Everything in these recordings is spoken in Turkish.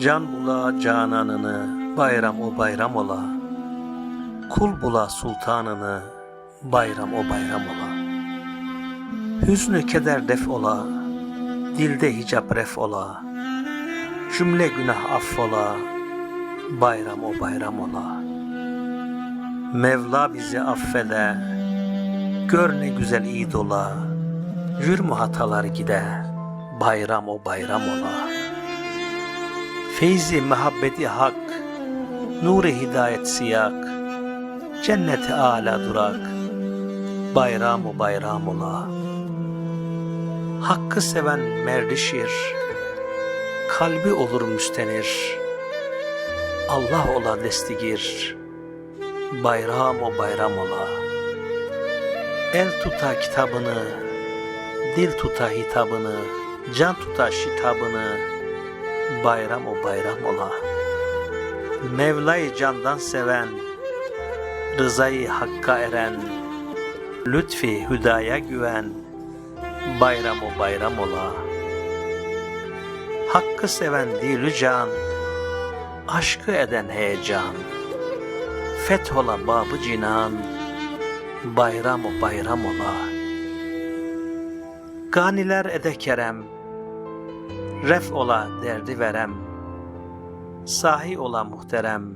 Can bula cananını, bayram o bayram ola. Kul bula sultanını, bayram o bayram ola. Hüznü keder def ola, dilde hicap ref ola. Cümle günah affola, bayram o bayram ola. Mevla bizi affede, gör ne güzel iyi dola. Jürmü hatalar gide, bayram o bayram ola. Feyzi muhabbeti hak, nuri hidayet siyak, cenneti ala durak, bayram o bayram ola. Hakkı seven merdişir, kalbi olur müstenir. Allah ola destigir, bayram o bayram ola. El tuta kitabını, dil tuta hitabını, can tuta şitabını, bayram o bayram ola. Mevla'yı candan seven, rızayı hakka eren, lütfi hüdaya güven, bayram o bayram ola. Hakkı seven dilü can, aşkı eden heyecan, fethola babı cinan, bayram o bayram ola. Ganiler ede kerem, ref ola derdi verem, sahi ola muhterem,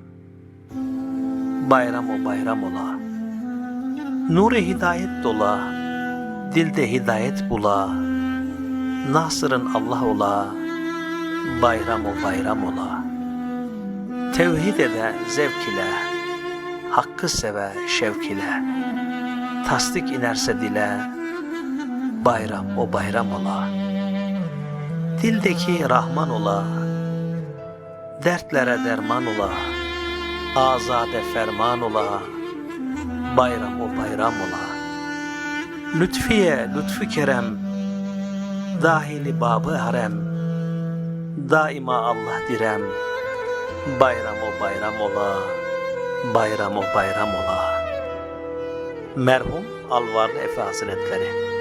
bayram o bayram ola. Nuri hidayet dola, dilde hidayet bula, Nasırın Allah ola, bayram o bayram ola. Tevhid ede zevk ile, hakkı seve şevk ile, tasdik inerse dile, bayram o bayram ola. Dildeki Rahman ola, dertlere derman ola, azade ferman ola, bayram o bayram ola. Lütfiye lütfü kerem, dahili babı harem, daima Allah direm, bayram o bayram ola, bayram o bayram ola. Merhum Alvar Efe Hazretleri